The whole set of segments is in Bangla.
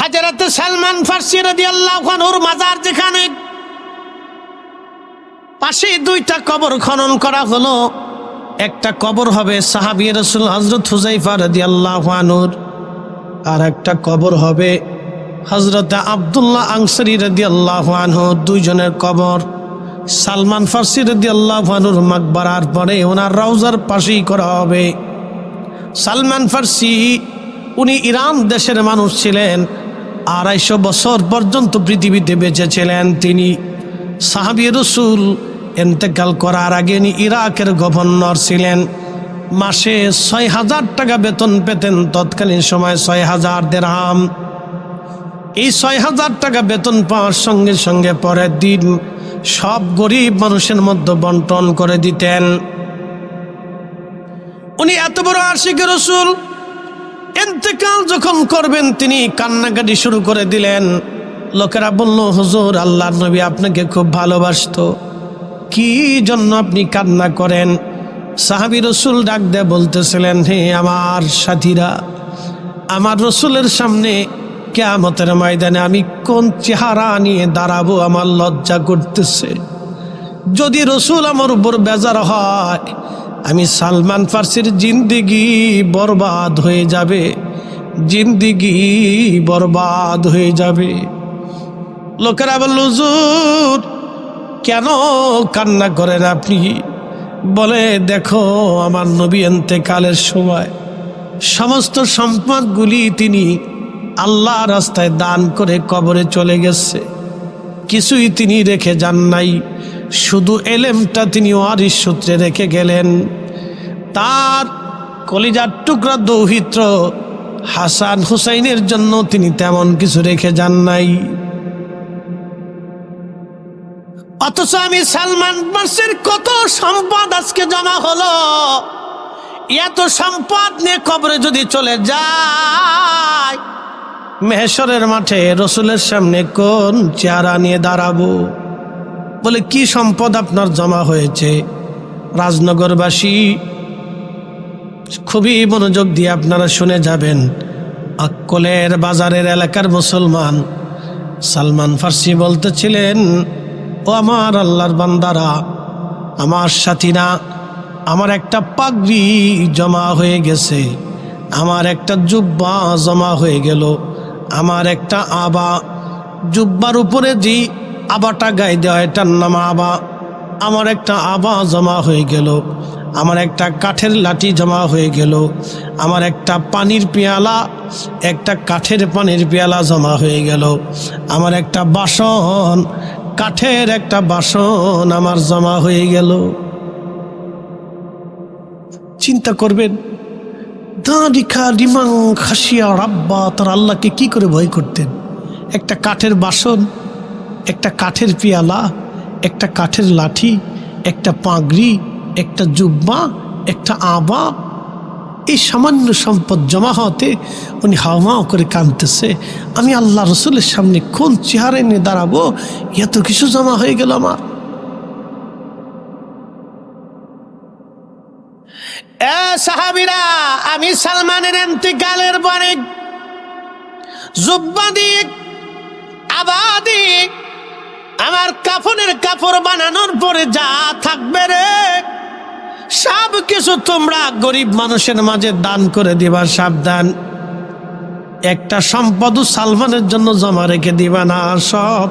হাজারাতে সালমান ফার্সি রাদি আল্লাহ মাজার যেখানে পাশে দুইটা কবর খনন করা হলো। একটা কবর হবে সাহাবি রসুল হজরত হুজাইফা রাদি আল্লাহ আর একটা কবর হবে হজরত আবদুল্লাহ আংসারি রাদি আল্লাহ দুইজনের কবর। সালমান ফার্সি রাদি আল্লাহ আনুর মাকবারার পরে ওনার রাউজার পাশেই করা হবে। সালমান ফার্সি, উনি ইরান দেশের মানুষ ছিলেন। আড়াইশো বছর পর্যন্ত পৃথিবীতে বেঁচেছিলেন তিনি। সাহাবি রসুল এন্তেকাল করার আগে ইরাকের গভর্নর ছিলেন। মাসে ছয় হাজার টাকা বেতন পেতেন, তৎকালীন সময় ছয় হাজার দেড়হাম এই ছয় হাজার টাকা বেতন পাওয়ার সঙ্গে সঙ্গে পরের দিন সব গরিব মানুষের মধ্যে বন্টন করে দিতেন। উনি এত বড় আশিক রসুল এতেকাল যখন করবেন, তিনি কান্নাকাটি শুরু করে দিলেন। লোকেরা বলল, হুজুর আল্লাহ নবী আপনাকে খুব ভালোবাসতো। কি জন্য আপনি কান্না করেন? সাহাবি রসুল ডাক দেয় বলতেছিলেন, হে আমার সাথীরা, আমার রসুলের সামনে কেয়ামতের ময়দানে আমি কোন চেহারা নিয়ে দাঁড়াবো, আমার লজ্জা করতেছে। যদি রসুল আমার উপর বেজার হয় আমি সালমান ফার্সির জিন্দিগি বরবাদ হয়ে যাবে, জিন্দিগি বরবাদ হয়ে যাবে। লোকেরা বলল হুজুর, কেন কান্না করেন আপনি? বলে, দেখো, আমার নবী কালের সময় সমস্ত সম্পদগুলি তিনি আল্লাহ রাস্তায় দান করে কবরে চলে গেছে। কিছুই তিনি রেখে যান নাই। শুধু এলেমটা তিনি ওয়ারিস সূত্রে রেখে গেলেন। তার কলিজার টুকরা দৌহিত্র হাসান হুসাইনের জন্য তিনি তেমন কিছু রেখে যান নাই। অথচ আমি সালমান মাসের কত সম্পদ আজকে জমা হলো। এত সম্পদ নিয়ে কবরে যদি চলে যায় মেহেশ্বরের মাঠে রসুলের সামনে কোন চেহারা নিয়ে দাঁড়াবো? বলে, কি সম্পদ আপনার জমা হয়েছে? রাজনগরবাসী, খুবই মনোযোগ দিয়ে আপনারা শুনে যাবেন। আক্কলের বাজারের এলাকার মুসলমান সালমান ফার্সি বলতেছিলেন, ও আমার আল্লাহর বান্দারা, আমার সাথীরা, আমার একটা পাগড়ি জমা হয়ে গেছে, আমার একটা জুব্বা জমা হয়ে গেল, আমার একটা আবা জুব্বার উপরে যে আবাটা গায়ে দেওয়া এটার নাম আবা। আমার একটা আবা জমা হয়ে গেল। আমার একটা কাঠের লাঠি জমা হয়ে গেল। আমার একটা পানির পেয়ালা, একটা কাঠের পানির পেয়ালা জমা হয়ে গেল। আমার একটা বাসন, কাঠের একটা বাসন আমার জমা হয়ে গেল। চিন্তা করবেন দাঁড়িখা ডিমাং খাসিয়া রাব্বা, তার আল্লাহকে কি করে ভয় করতেন? একটা কাঠের বাসন একটা কাঠের পেয়ালা, একটা কাঠের লাঠি, একটা পাগড়ি, একটা জুব্বা, একটা আবা। এই সামান্য সম্পদ জমা হতে উনি হাওয়া করে কাঁদতেছে। আমি আল্লাহ রসুলের সামনে কোন চেহারা এনে দাঁড়াবো? এত কিছু জমা হয়ে গেল আমার। সাহাবিরা, আমি সালমানের এন্তিকালের পরে জুব্বা দিক আবাদিক আমার কাফনের কাপড় বানানোর পরে যা থাকবে রে, সব কিছু তোমরা গরিব মানুষের মাঝে দান করে দিবা, সাবধান। একটা সম্পদ সালমানের জন্য জমা রেখে দিবা না, সব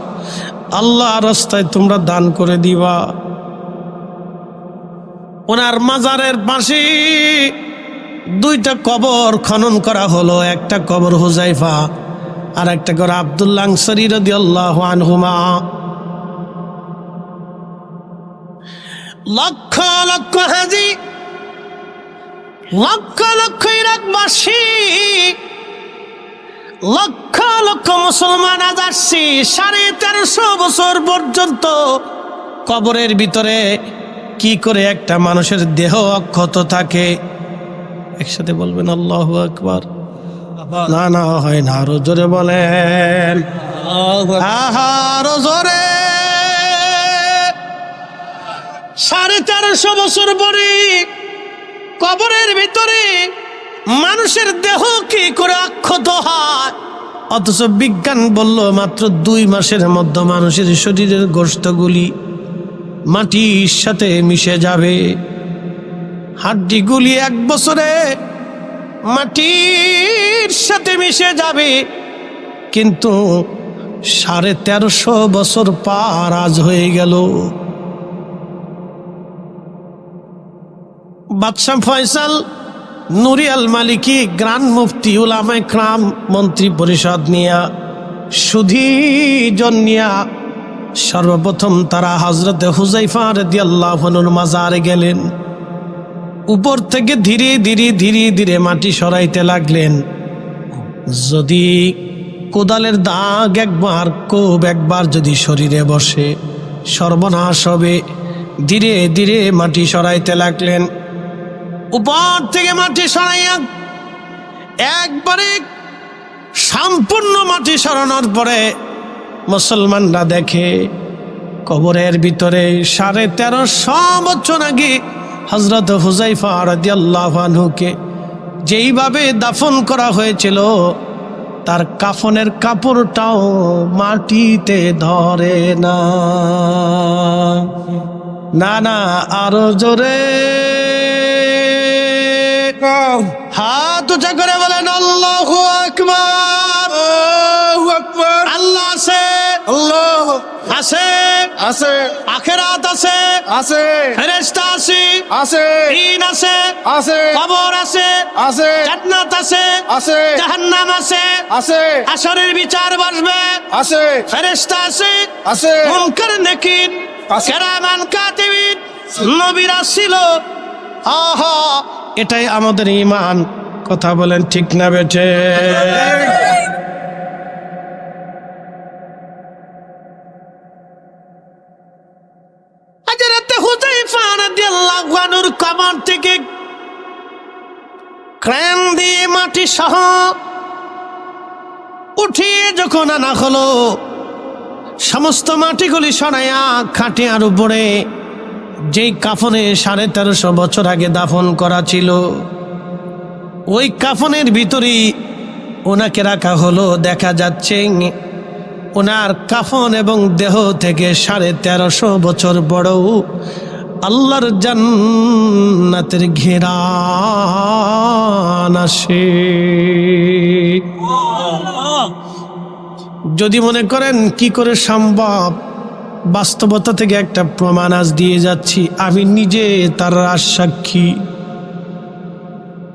আল্লাহ রাস্তায় তোমরা দান করে দিবা। ওনার মাজারের পাশে দুইটা কবর খনন করা হলো, একটা কবর হুজাইফা আর একটা কবর আবদুল্লাহ শরীর আল্লাহ আনহুমা। লক্ষ লক্ষ হাজি লক্ষ লক্ষ ইরাকবাসী লক্ষ লক্ষ মুসলমান আজ আসছি সাড়ে তেরোশো বছর পর্যন্ত কবরের ভিতরে কি করে একটা মানুষের দেহ অক্ষত থাকে? একসাথে বলবেন আল্লাহ আকবার। না না হয় না আরও জোরে বলেন। আহা আরও জোরে। সাড়ে চারশো বছর পরে কবরের ভিতরে মানুষের দেহ কি করে অক্ষত হয়? অথচ বিজ্ঞান বলল, মাত্র দুই মাসের মধ্যে মানুষের শরীরের গোষ্ঠগুলি মাটির সাথে মিশে যাবে। হাড্ডিগুলি এক বছরে মাটির সাথে মিশে যাবে। কিন্তু সাড়ে তেরোশো বছর পার আজ হয়ে গেল। বাদশাহ ফয়সাল নুরিয়াল মালিকি, গ্রান মুফতি উলামায় ক্রাম মন্ত্রী পরিষদ নিয়া, সুধী জন নিয়া, সর্বপ্রথম তারা হজরতে হুজাইফা রেদিয়াল্লাহনুর মাজারে গেলেন। উপর থেকে ধীরে ধীরে ধীরে ধীরে মাটি সরাইতে লাগলেন। যদি কোদালের দাগ একবার, কোপ একবার যদি শরীরে বসে, সর্বনাশ হবে, ধীরে ধীরে মাটি সরাইতে লাগলেন। উপর থেকে মাটি সরাইয়া একবারে সম্পূর্ণ মাটি সরানোর পরে মুসলমানরা দেখে কবরের ভিতরে সাড়ে তেরোশো বছর আগে হজরত হুজাইফা যেইভাবে দাফন করা হয়েছিল, তার কাফনের কাপড়টাও মাটিতে ধরে না না, আরও জোরে। হাত উঁচা করে বলেন আল্লাহু আকবার। আকবার। আল্লাহ আছে। আল্লাহ আছে। আছে। আখেরাত আছে। আছে। ফেরেশতা আছে। আছে। দিন আছে। আছে। কবর আছে। আছে। জান্নাত আছে। আছে। জাহান্নাম আছে। আছে। আসরের বিচার বসবে। আছে। ফেরেশতা আছে। আছে। মুনকার নাকির। কেরামান কাতিবিন। নবীরা ছিল। আহা। এটাই আমাদের ইমান কথা বলেন ঠিক না বেঠে। আনহুর থেকে ক্রেন দিয়ে মাটি সহ উঠিয়ে যখন আনা হলো, সমস্ত মাটিগুলি সরাইয়া খাটিয়ার উপরে যেই কাফনে সাড়ে তেরোশো বছর আগে দাফন করা ছিল ওই কাফনের ভিতরেই ওনাকে রাখা হলো। দেখা যাচ্ছে ওনার কাফন এবং দেহ থেকে সাড়ে তেরোশো বছর বড় আল্লাহর জান্নাতের ঘেরান আসে। যদি মনে করেন কি করে সম্ভব বাস্তবতা থেকে একটা প্রমাণ আজ দিয়ে যাচ্ছি। আমি নিজে তার সাক্ষী।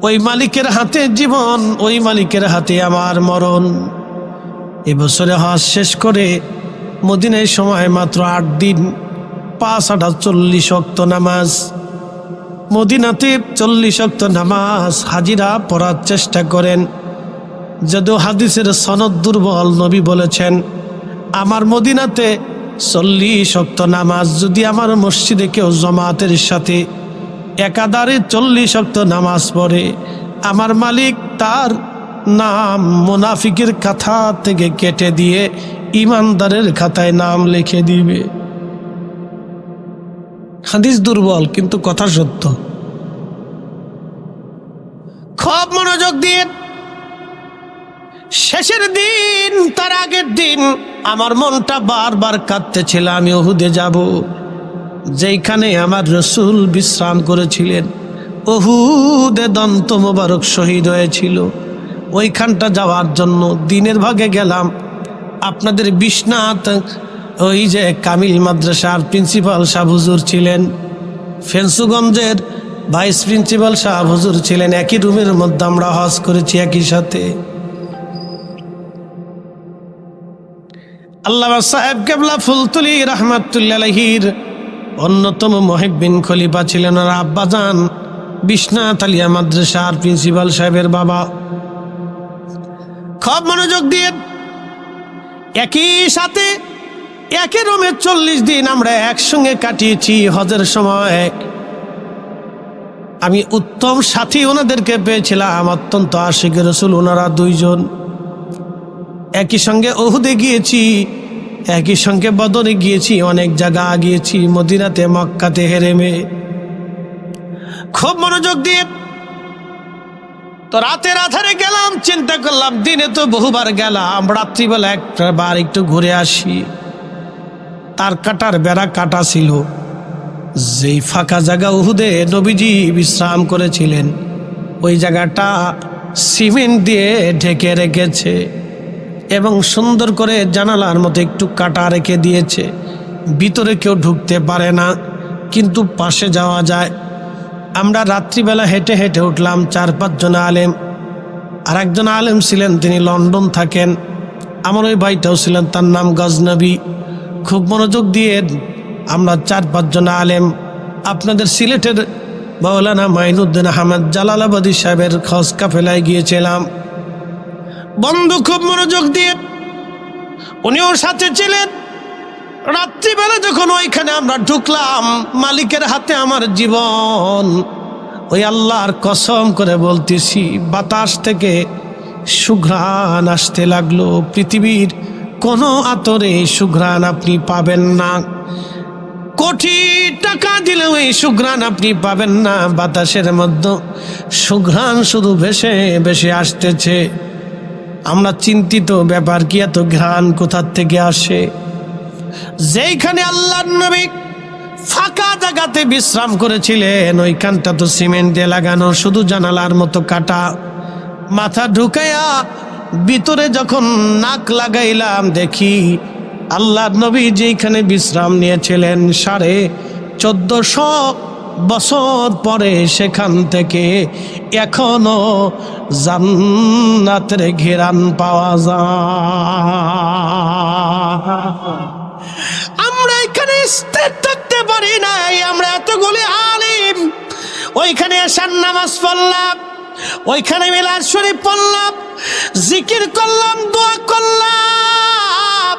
ওই মালিকের হাতে জীবন, ওই মালিকের হাতে আমার মরণ। এবছরে হজ শেষ করে মদিনায় সময় মাত্র আট দিন, পাঁচ আটা চল্লিশ অক্ত নামাজ। মদিনাতে চল্লিশ অক্ত নামাজ হাজিরা পড়ার চেষ্টা করেন। যদিও হাদিসের সনদ দুর্বল, নবী বলেছেন, আমার মদিনাতে চল্লিশ অক্ত নামাজ যদি আমার মসজিদে কেউ জমাতের সাথে একাধারে চল্লিশ অক্ত নামাজ পড়ে, আমার মালিক তার নাম মোনাফিকের খাতা থেকে কেটে দিয়ে ইমানদারের খাতায় নাম লিখে দিবে। হাদিস দুর্বল, কিন্তু কথা সত্য। খুব মনোযোগ দিয়ে শেষের দিন, তার আগের দিন আমার মনটা বারবার কাঁদতেছিল, আমি ওহুদে যাব। যেইখানে আমার রসুল বিশ্রাম করেছিলেন, ওহুদে দন্ত মোবারক শহীদ হয়েছিল। ওইখানটা যাওয়ার জন্য দিনের ভাগে গেলাম। আপনাদের বিশ্বনাথ, ওই যে কামিল মাদ্রাসার প্রিন্সিপাল সাহ হুজুর ছিলেন, ফেন্সুগঞ্জের ভাইস প্রিন্সিপাল সাহ হুজুর ছিলেন, একই রুমের মধ্যে আমরা হজ করেছি একই সাথে। আল্লাহ সাহেব কেবলা ফুলতুলি রহমাতুল্লাহির অন্যতম মহিবিন খলিফা ছিলেন ওর আব্বাজান বিশ্বনাথ আলিয়া মাদ্রাসার প্রিন্সিপাল সাহেবের বাবা। খুব মনোযোগ দিয়ে একই সাথে একই রুমে চল্লিশ দিন আমরা একসঙ্গে কাটিয়েছি হজের সময়। আমি উত্তম সাথী ওনাদেরকে পেয়েছিলাম, অত্যন্ত আশিক রসুল ওনারা দুইজন। একই সঙ্গে ওহুদে গিয়েছি, একই সঙ্গে বদরে গিয়েছি, অনেক জায়গা গিয়েছি, মদিনাতে, মক্কাতে হেরেমে। খুব মনোযোগ দিয়ে তো রাতের আধারে গেলাম, চিন্তা করলাম, দিনে তো বহুবার গেলাম, রাত্রিবেলা একটা বার একটু ঘুরে আসি। তার কাটার বেড়া কাটা ছিল। যেই ফাঁকা জায়গা উহুদে নবীজি বিশ্রাম করেছিলেন, ওই জায়গাটা সিমেন্ট দিয়ে ঢেকে রেখেছে। এবং সুন্দর করে জানালার মতো একটু কাটা রেখে দিয়েছে। ভিতরে কেউ ঢুকতে পারে না, কিন্তু পাশে যাওয়া যায়। আমরা রাত্রিবেলা হেঁটে হেঁটে উঠলাম চার পাঁচজন আলেম। আর একজন আলেম ছিলেন, তিনি লন্ডন থাকেন। আমার ওই ভাইটাও ছিলেন, তার নাম গজনবী। খুব মনোযোগ দিয়ে আমরা চার পাঁচজন আলেম। আপনাদের সিলেটের মৌলানা মাইনুদ্দিন আহমেদ জালালাবাদী সাহেবের খস কাফেলায় গিয়েছিলাম। বন্ধু খুব মনোযোগ দিয়ে উনিও সাথে ছিলেন। রাত্রিবেলা যখন ওইখানে আমরা ঢুকলাম, মালিকের হাতে আমার জীবন, ওই আল্লাহর কসম করে বলতেছি, বাতাস থেকে সুঘ্রাণ আসতে লাগল। পৃথিবীর কোনো আতরে সুঘ্রাণ আপনি পাবেন না। কোটি টাকা দিলেও এই সুঘ্রাণ আপনি পাবেন না। বাতাসের মধ্যে সুঘ্রাণ শুধু ভেসে ভেসে আসতেছে। আমরা চিন্তিত, ব্যাপার কি এত ঘ্রাণ, কোথার থেকে আসে? যেইখানে আল্লাহ নবী ফাঁকা জায়গাতে বিশ্রাম করেছিলেন, ওইখানটা তো সিমেন্ট দিয়ে লাগানো, শুধু জানালার মতো কাটা। মাথা ঢুকাইয়া ভিতরে যখন নাক লাগাইলাম, দেখি আল্লাহ নবী যেইখানে বিশ্রাম নিয়েছিলেন, সাড়ে চোদ্দশো বছর পরে সেখান থেকে এখনও জান্নাতের ঘেরান পাওয়া যায়। আমরা এখানে স্থির থাকতে পারি নাই, আমরা এতগুলি আলিম। ওইখানে এসার নামাজ পড়লাম, ওইখানে মিলাদ শরীফ পড়লাম, জিকির করলাম, দোয়া করলাম।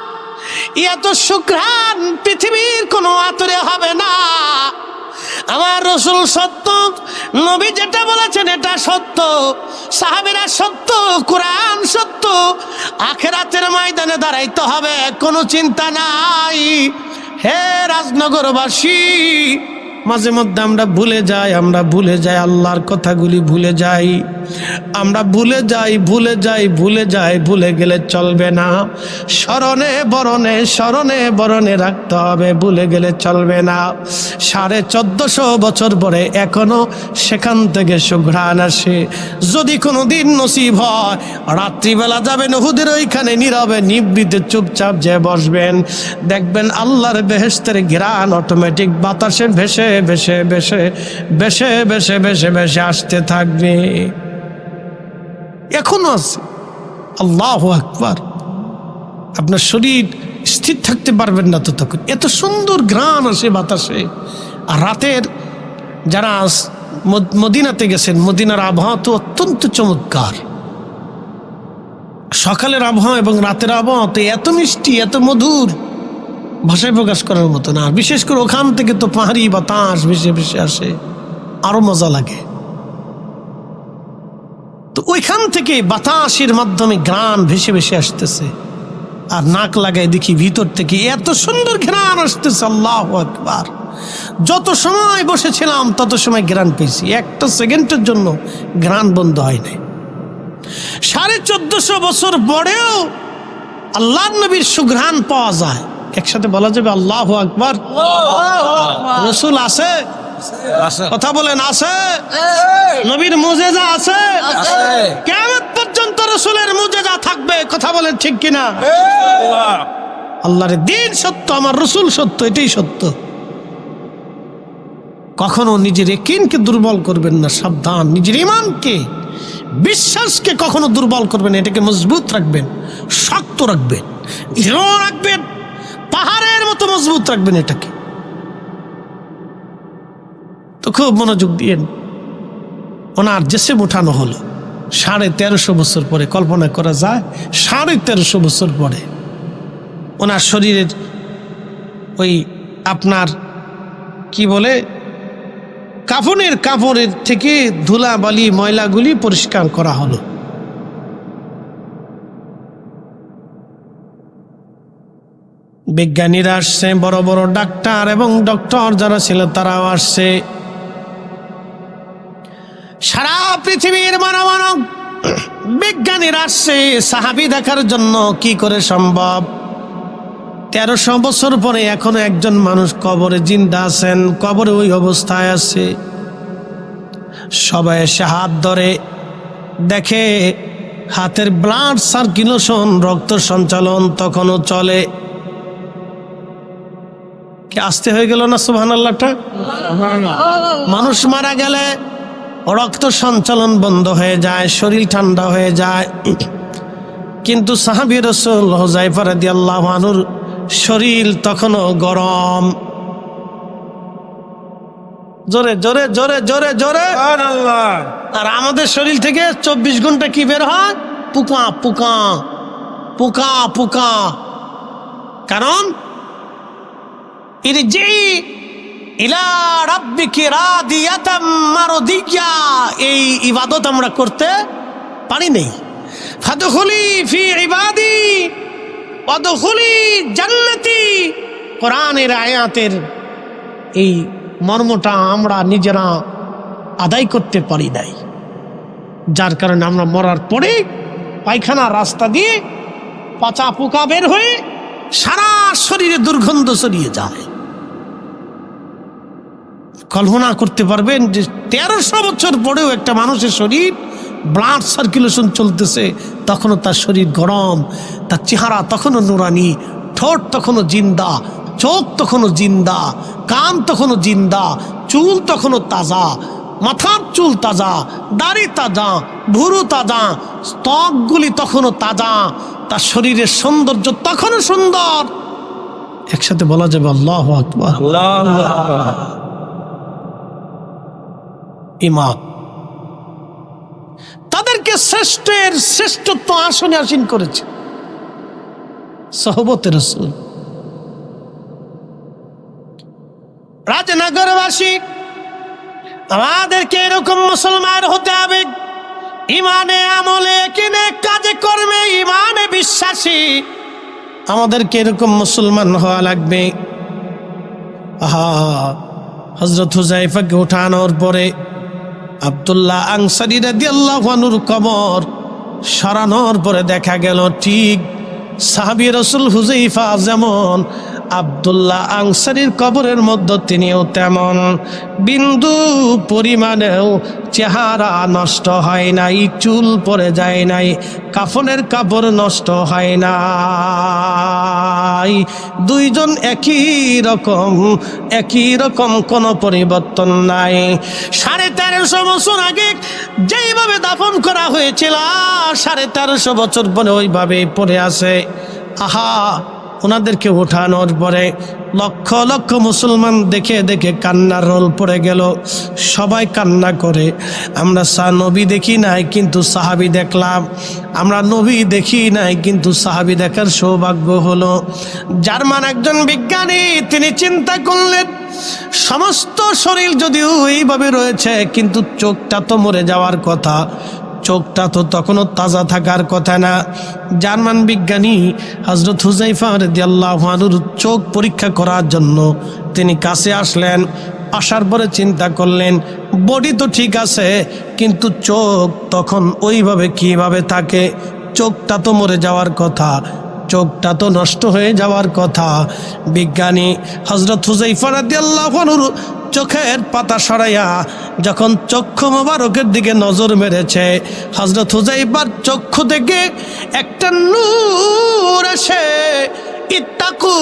এত সুঘ্রাণ পৃথিবীর কোনো আতরে হবে না। আমার রসুল সত্য, নবী যেটা বলেছেন এটা সত্য, সাহাবিরা সত্য, কোরআন সত্য, আখেরাতের ময়দানে দাঁড়াইতে হবে, কোনো চিন্তা নাই। হে রাজনগরবাসী মাঝে মধ্যে আমরা ভুলে যাই, আমরা ভুলে যাই, আল্লাহর কথাগুলি ভুলে যাই। আমরা ভুলে যাই ভুলে যাই ভুলে যাই, ভুলে গেলে চলবে না। স্মরণে বরণে স্মরণে বরণে রাখতে হবে, ভুলে গেলে চলবে না। সাড়ে চোদ্দশো বছর পরে এখনও সেখান থেকে সুঘ্রাণ আসে। যদি কোনো দিন নসিব হয়, রাত্রিবেলা যাবেন হুদের ওইখানে, নীরবে নিবৃতে চুপচাপ যে বসবেন। দেখবেন আল্লাহর বেহেস্তের ঘ্রাণ অটোমেটিক বাতাসে ভেসে ভেসে ভেসে ভেসে ভেসে ভেসে ভেসে আসতে থাকবে। এখনও আছে। আল্লাহ আকবার। আপনার শরীর স্থির থাকতে পারবেন না তো তখন এত সুন্দর গ্রাম আসে বাতাসে। আর রাতের যারা মদিনাতে গেছেন, মদিনার আবহাওয়া তো অত্যন্ত চমৎকার। সকালের আবহাওয়া এবং রাতের আবহাওয়া তো এত মিষ্টি, এত মধুর। ভাষায় প্রকাশ করার মতো না। বিশেষ করে ওখান থেকে তো পাহাড়ি বাতাস ভেসে ভেসে আসে। আরও মজা লাগে। তো ওইখান থেকে বাতাসের মাধ্যমে গ্রান ভেসে ভেসে আসতেছে। আর নাক লাগাই দেখি ভিতর থেকে এত সুন্দর ঘ্রাণ আসতেছে, আল্লাহ আকবার। যত সময় বসেছিলাম, তত সময় গ্রান পেয়েছি। একটা সেকেন্ডের জন্য গ্রান বন্ধ হয় নাই। সাড়ে চোদ্দশো বছর পরেও আল্লাহ নবীর সুঘ্রাণ পাওয়া যায়। একসাথে বলা যাবে আল্লাহ আকবার। রসুল আছে? কথা বলেন আছে? নবীর মুজেজা আছে? কেমন পর্যন্ত রসুলের মুজেজা থাকবে? কথা বলেন ঠিক কিনা? আল্লাহর দিন সত্য আমার রসুল সত্য এটাই সত্য। কখনো নিজের একিনকে দুর্বল করবেন না সাবধান। নিজের ইমানকে বিশ্বাসকে কখনো দুর্বল করবেন এটাকে মজবুত রাখবেন শক্ত রাখবেন দৃঢ় রাখবেন। পাহাড়ের মতো মজবুত রাখবেন এটাকে। তো খুব মনোযোগ দিয়েন ওনার জেসেম উঠানো হলো। সাড়ে তেরোশো বছর পরে কল্পনা করা যায়, সাড়ে তেরোশো বছর পরে ওনার শরীরের ওই আপনার কি বলে, কাফনের কাপড়ের থেকে ধুলা, বালি, ময়লাগুলি পরিষ্কার করা হলো। বিজ্ঞানীরা আসছে, বড় বড় ডাক্তার এবং ডক্টর যারা ছিল তারাও আসছে। সারা পৃথিবীর মানব বিজ্ঞানীরা আসছে, সাহাবি দেখার জন্য কি করে সম্ভব? তেরোশো বছর পরে এখনও একজন মানুষ কবরে জিন্দা আছেন, কবরে ওই অবস্থায় আছে। সবাই এসে হাত ধরে, দেখে হাতের ব্লাড সার্কুলেশন, রক্ত সঞ্চালন তখনও চলে। আসতে হয়ে গেল না সুহান আল্লাহটা মানুষ মারা গেলে রক্ত সঞ্চালন বন্ধ হয়ে যায় শরীর ঠান্ডা হয়ে যায়। কিন্তু সাহাবি রসুল হোজাইফার আল্লাহ আনুর শরীর তখনও গরম। জোরে জোরে জোরে জোরে জোরে। আর আমাদের শরীর থেকে চব্বিশ ঘণ্টা কি বের হয়? পুকা পুকা পুকা পুকা। কারণ এই ইবাদত আমরা করতে পারি আয়াতের এই মর্মটা আমরা নিজেরা আদায় করতে পারি নাই। যার কারণে আমরা মরার পরে পায়খানা রাস্তা দিয়ে পচা পোকা বের হয়ে সারা শরীরে দুর্গন্ধ ছড়িয়ে যায়। কল্পনা করতে পারবেন যে তেরোশো বছর পরেও একটা মানুষের শরীর ব্লাড সার্কুলেশন চলতেছে, তখনও তার শরীর গরম, তার চেহারা তখনও নোরানি, ঠোঁট তখনও জিন্দা, চোখ তখনও জিন্দা, কান তখনও জিন্দা, চুল তখনও তাজা, মাথার চুল তাজা, দাড়ি তাজা, ভুরু তাজা, স্তকগুলি তখনও তাজা, তার শরীরের সৌন্দর্য তখনও সুন্দর। একসাথে বলা যাবে আল্লাহ আকবার। ইমাম তাদেরকে শ্রেষ্ঠের শ্রেষ্ঠত্ব আসনে আসীন করেছে। সহবতের রসুল। রাজনগরবাসী, আমাদেরকে এরকম মুসলমান হতে হবে। ইমানে আমলে, কিনে কাজে কর্মে, ইমানে বিশ্বাসী। আমাদেরকে এরকম মুসলমান হওয়া লাগবে। আহা হজরত হুজাইফাকে উঠানোর পরে আবদুল্লাহ আংসারি রাদিয়াল্লাহুর কবর সরানোর পরে দেখা গেল ঠিক সাহাবি রসুল হুজাইফা যেমন আবদুল্লাহ আংসারির কবরের মধ্যে তিনিও তেমন। বিন্দু পরিমাণেও চেহারা নষ্ট হয় নাই, চুল পরে যায় নাই, কাফনের কাপড় নষ্ট হয় নাই। দুইজন একই রকম একই রকম কোনো পরিবর্তন নাই। সাড়ে তেরোশো বছর আগে যেইভাবে দাফন করা হয়েছিল, সাড়ে তেরোশো বছর পরে ওইভাবে পড়ে আছে। আহা! ওনাদেরকে ওঠানোর পরে লক্ষ লক্ষ মুসলমান দেখে দেখে কান্নার রোল পড়ে গেল। সবাই কান্না করে। আমরা সা নবী দেখি নাই, কিন্তু সাহাবি দেখলাম। আমরা নবী দেখি নাই, কিন্তু সাহাবি দেখার সৌভাগ্য হলো। জার্মান একজন বিজ্ঞানী, তিনি চিন্তা করলেন, সমস্ত শরীর যদিও এইভাবে রয়েছে, কিন্তু চোখটা তো মরে যাওয়ার কথা। চোখটা তো তখনও তাজা থাকার কথা না। জার্মান বিজ্ঞানী হজরত হুজাইফা রেদিয়াল্লাহানুর চোখ পরীক্ষা করার জন্য তিনি কাছে আসলেন, আসার পরে চিন্তা করলেন, বডি তো ঠিক আছে, কিন্তু চোখ তখন ওইভাবে কীভাবে থাকে? চোখটা তো মরে যাওয়ার কথা। চোখটা তো নষ্ট হয়ে যাওয়ার কথা। বিজ্ঞানী হজরত হুজাইফা রাদিয়াল্লাহুর চোখের পাতা সরাইয়া যখন চক্ষু মোবারকের দিকে নজর মেরেছে হজরত হুজাইফার চক্ষু থেকে একটা নূর এসে ইত্তাকু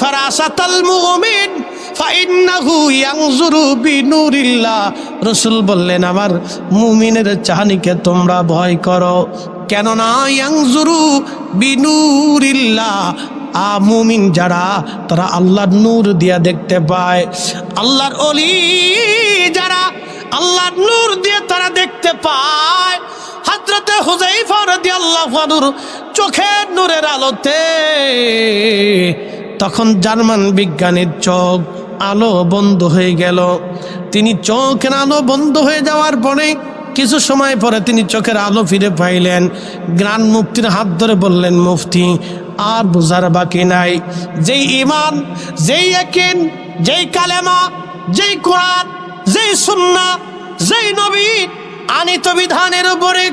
ফারাসাতাল মুমিন রসুল বললেন, আমার মুমিনের চাহানিকে তোমরা ভয় করো। কেননা ইয়াংজুরু বিনুরিল্লাহ মুমিন যারা, তারা আল্লাহর নূর দিয়া দেখতে পায়। আল্লাহর অলি যারা, আল্লাহর নূর দিয়ে তারা দেখতে পায়। হাজরতে হুজাইফা রাদিয়াল্লাহু আনহুর চোখের নূরের আলোতে, তখন জার্মান বিজ্ঞানীর চোখ আলো বন্ধ হয়ে গেল। তিনি চোখের আলো বন্ধ হয়ে যাওয়ার পরে কিছু সময় পরে তিনি চোখের আলো ফিরে পাইলেন। গ্রান মুফতির হাত ধরে বললেন, মুফতি, আর বোঝার বাকি নাই। যেই ইমান যেই একিন যেই কালেমা, যেই কোরআন, যেই সুন্না যেই নবী, আনিত বিধানের উপরে